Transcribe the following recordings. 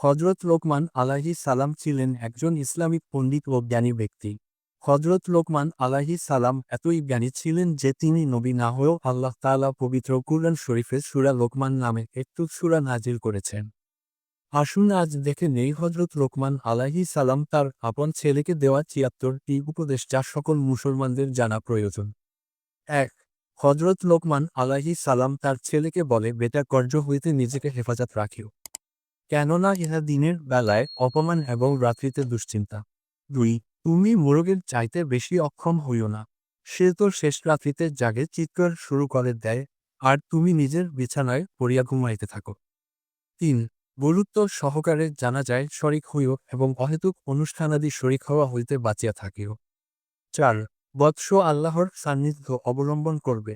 হজরত লোকমান আলাহি সালাম ছিলেন একজন ইসলামিক পণ্ডিত ও জ্ঞানী ব্যক্তি। হজরত লোকমান আলাহি সালাম এতই জ্ঞানী ছিলেন যে তিনি নবী না হয়েও আল্লাহ তাআলা পবিত্র কুরআন শরীফের সুরা লোকমান নামে একটু সুরা নাজিল করেছেন। আসুন আজ দেখে নেই হজরত লোকমান আলাহি সালাম তার আপন ছেলেকে দেওয়া ছিয়াত্তরটি উপদেশ যা সকল মুসলমানদের জানা প্রয়োজন। এক হজরত লোকমান আলাহি সালাম তার ছেলেকে বলে, বেটা কর্য হইতে নিজেকে হেফাজত রাখিও। কেননা ইহা দিনের বেলায় অপমান এবং রাত্রিতে দুশ্চিন্তা। দুই, তুমি মোরগের চাইতে বেশি অক্ষম হইও না। সে তো শেষ রাত্রিতে জাগে চিৎকার শুরু করে দেয়, আর তুমি নিজের বিছানায় পড়িয়া ঘুমাইতে থাকো। তিন, গুরুত্ব সহকারে জানা যায় শরিক হইও এবং অহেতুক অনুষ্ঠানাদি শরিক হওয়া হইতে বাঁচিয়া থাকিও। চার, বৎস আল্লাহর সান্নিধ্য অবলম্বন করবে।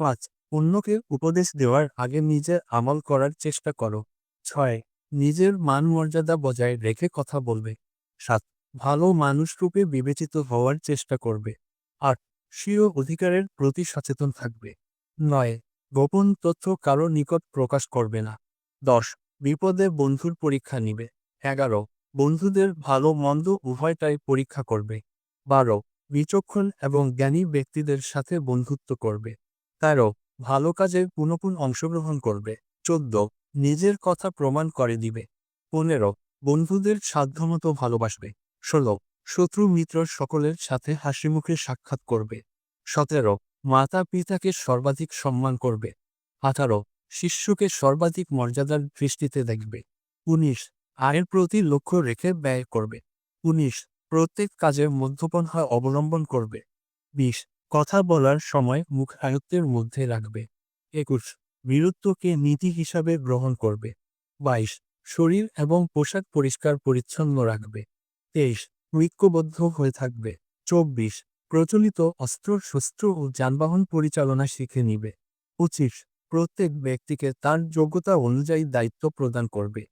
পাঁচ, অন্যকে উপদেশ দেওয়ার আগে নিজে আমল করার চেষ্টা করো। ছয় নিজের মান মর্যাদা বজায় রেখে কথা বলবে। সাত, ভালো মানুষরূপে বিবেচিত হওয়ার চেষ্টা করবে। আট, স্বীয় অধিকারের প্রতি সচেতন থাকবে। নয়, গোপন তথ্য কারও নিকট প্রকাশ করবে না। দশ, বিপদে বন্ধুর পরীক্ষা নিবে। এগারো, বন্ধুদের ভালো মন্দ উভয়টাই পরীক্ষা করবে। বারো, বিচক্ষণ এবং জ্ঞানী ব্যক্তিদের সাথে বন্ধুত্ব করবে। তেরো, ভালো কাজে পুনপুন অংশগ্রহণ করবে। চোদ্দ নিজের কথা প্রমাণ করে দিবে। পনেরো, বন্ধুদের সাধ্যমতো ভালোবাসবে। ষোলো, শত্রু মিত্র সকলের সাথে হাসিমুখে সাক্ষাৎ করবে। সতেরো মাতা পিতাকে সর্বাধিক সম্মান করবে। আঠারো, শিষ্যকে সর্বাধিক মর্যাদার দৃষ্টিতে দেখবে। উনিশ, আয়ের প্রতি লক্ষ্য রেখে ব্যয় করবে। উনিশ, প্রত্যেক কাজে মধ্যপন্থা অবলম্বন করবে। বিশ, কথা বলার সময় মুখ আয়ত্তের মধ্যে রাখবে। একুশ বীরত্বকে নীতি হিসাবে গ্রহণ করবে। বাইশ, শরীর এবং পোশাক পরিষ্কার পরিচ্ছন্ন রাখবে। তেইশ, ঐক্যবদ্ধ হয়ে থাকবে। চব্বিশ, প্রচলিত অস্ত্র, শস্ত্র ও যানবাহন পরিচালনা শিখে নিবে। পঁচিশ, প্রত্যেক ব্যক্তিকে তার যোগ্যতা অনুযায়ী দায়িত্ব প্রদান করবে।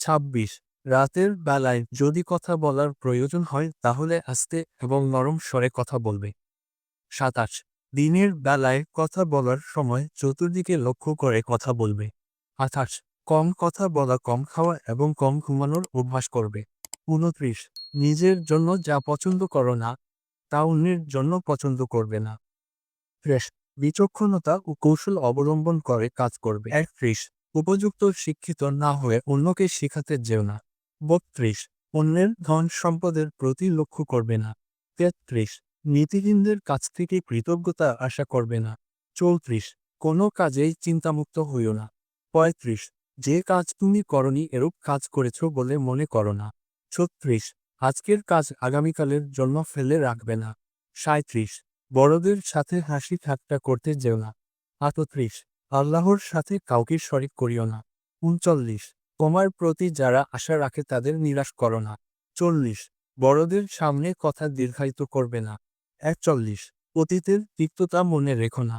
২৬ রাতের বেলায় যদি কথা বলার প্রয়োজন হয় তাহলে আস্তে এবং নরম স্বরে কথা বলবে। সাতাশ দিনের বেলায় কথা বলার সময় চতুর্দিকে লক্ষ্য করে কথা বলবে। আঠাশ, কম কথা বলা কম খাওয়া এবং কম ঘুমানোর অভ্যাস করবে। উনত্রিশ, নিজের জন্য যা পছন্দ করো না, তা অন্যের জন্য পছন্দ করবে না। ত্রিশ বিচক্ষণতা ও কৌশল অবলম্বন করে কাজ করবে। একত্রিশ, উপযুক্ত শিক্ষিত না হয়ে অন্যকে শিখাতে যেও না। বত্রিশ, অন্যের ধন সম্পদের প্রতি লক্ষ্য করবে না। তেত্রিশ নীতিহীনদের কাছ থেকে কৃতজ্ঞতা আশা করবে না। চৌত্রিশ, কোনো কাজেই চিন্তামুক্ত হইও না। পঁয়ত্রিশ, যে কাজ তুমি করনি এরূপ কাজ করেছ বলে মনে করো না। ছত্রিশ, আজকের কাজ আগামীকালের জন্য ফেলে রাখবে না। সাঁত্রিশ বড়দের সাথে হাসি ঠাট্টা করতে যেও না। আটত্রিশ, আল্লাহর সাথে কাউকে শরিক করিও না। উনচল্লিশ, তোমার প্রতি যারা আশা রাখে তাদের নিরাশ করো না। চল্লিশ, বড়দের সামনে কথা দীর্ঘায়িত করবে না। একচল্লিশ। অতীতের তিক্ততা মনে রেখো না।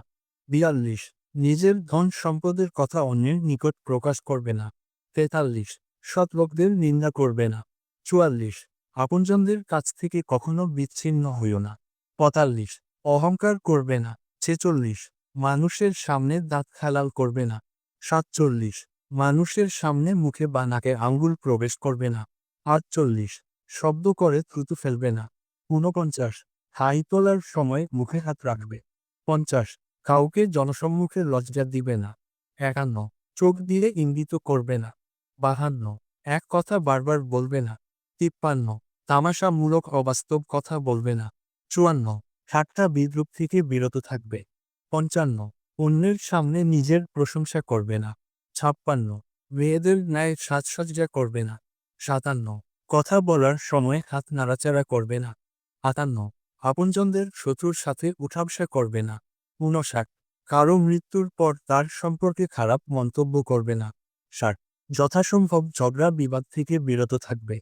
বিয়াল্লিশ। নিজের ধন সম্পদের কথা অন্যের নিকট প্রকাশ করবে না। তেতাল্লিশ। সৎ লোকদের নিন্দা করবে না। চুয়াল্লিশ। আপনজনদের কাছ থেকে কখনো বিচ্ছিন্ন হইও না। পঁয়তাল্লিশ। অহংকার করবে না। ছেচল্লিশ। মানুষের সামনে দাঁত খেলাল করবে না। সাতচল্লিশ। মানুষের সামনে মুখে বা নাকে আঙ্গুল প্রবেশ করবে না। আটচল্লিশ। শব্দ করে থুতু ফেলবে না। ঊনপঞ্চাশ। হাই তোলার সময় মুখে হাত রাখবে। পঞ্চাশ, কাউকে জনসম্মুখে লজ্জা দিবে না। একান্ন, চোখ দিয়ে ইঙ্গিত করবে না। বাহান্ন, এক কথা বারবার বলবে না। তিপ্পান্ন, তামাশামূলক অবাস্তব কথা বলবে না। চুয়ান্ন, ঠাট্টা বিদ্রুপ থেকে বিরত থাকবে। পঞ্চান্ন, অন্যের সামনে নিজের প্রশংসা করবে না। ছাপ্পান্ন, মেয়েদের ন্যায় সাজসজ্জা করবে না। সাতান্ন, কথা বলার সময় হাত নাড়াচাড়া করবে না। আটান্ন আপনজনদের শত্রুর সাথে উঠাবসা করবে না। ঊনষাট কারও মৃত্যুর পর তার সম্পর্কে খারাপ মন্তব্য করবে না। ষাট। যথাসম্ভব ঝগড়া বিবাদ থেকে বিরত থাকবে।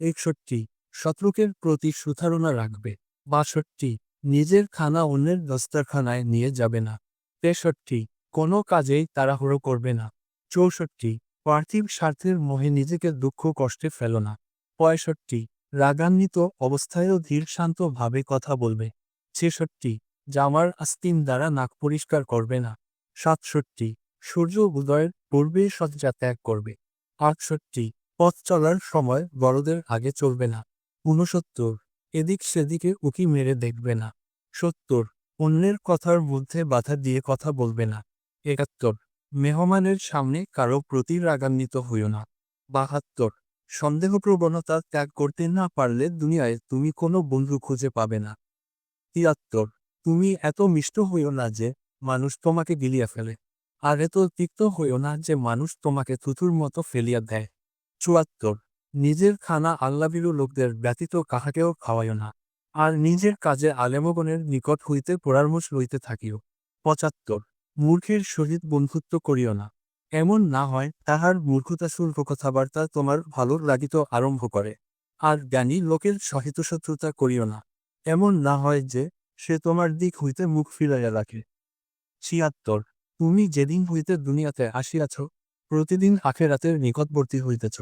একষট্টি। শত্রুকের প্রতি সুধারণা রাখবে। বাষট্টি। নিজের খানা অন্যের দস্তারখানায় নিয়ে যাবে না। তেষট্টি। কোনো কাজেই তাড়াহুড়ো করবে না। চৌষট্টি। পার্থিব স্বার্থের মোহে নিজেকে দুঃখ কষ্টে ফেলো না। পঁয়ষট্টি। রাগান্বিত অবস্থায়ও ধীর শান্ত ভাবে কথা বলবে। ছেষট্টি, জামার আস্তিম দ্বারা নাক পরিষ্কার করবে না। সাতষট্টি, সূর্য উদয়ের পূর্বে সজ্জা ত্যাগ করবে। আটষট্টি, পথ চলার সময় বড়দের আগে চলবে না। ঊনসত্তর, এদিক সেদিকে উকি মেরে দেখবে না। সত্তর, অন্যের কথার মধ্যে বাধা দিয়ে কথা বলবে না। একাত্তর, মেহমানের সামনে কারও প্রতি রাগান্বিত হইও না। বাহাত্তর সন্দেহপ্রবণতা ত্যাগ করতে না পারলে দুনিয়ায় তুমি কোনো বন্ধু খুঁজে পাবে না। তিয়াত্তর তুমি এত মিষ্ট হইও না যে মানুষ তোমাকে গিলিয়া ফেলে। আর এত তিক্ত হইও না যে মানুষ তোমাকে থুতুর মতো ফেলিয়া দেয়। চুয়াত্তর। নিজের খানা আল্লাবিরু লোকদের ব্যতীত কাহাকেও খাওয়াইও না। আর নিজের কাজে আলেমগণের নিকট হইতে পরামর্শ লইতে থাকিও। পঁচাত্তর। মূর্খের সহিত বন্ধুত্ব করিও না। এমন না হয় তাহার মূর্খতা শুল্ক কথাবার্তা তোমার ভালো লাগিত আরম্ভ করে। আর জ্ঞানী লোকের সহিত শত্রুতা করিও না। এমন না হয় যে সে তোমার দিক হইতে মুখ ফিরাইয়া রাখে। ছিয়াত্তর, তুমি যেদিন হইতে দুনিয়াতে আসিয়াছ, প্রতিদিন আখেরাতের নিকটবর্তী হইতেছ।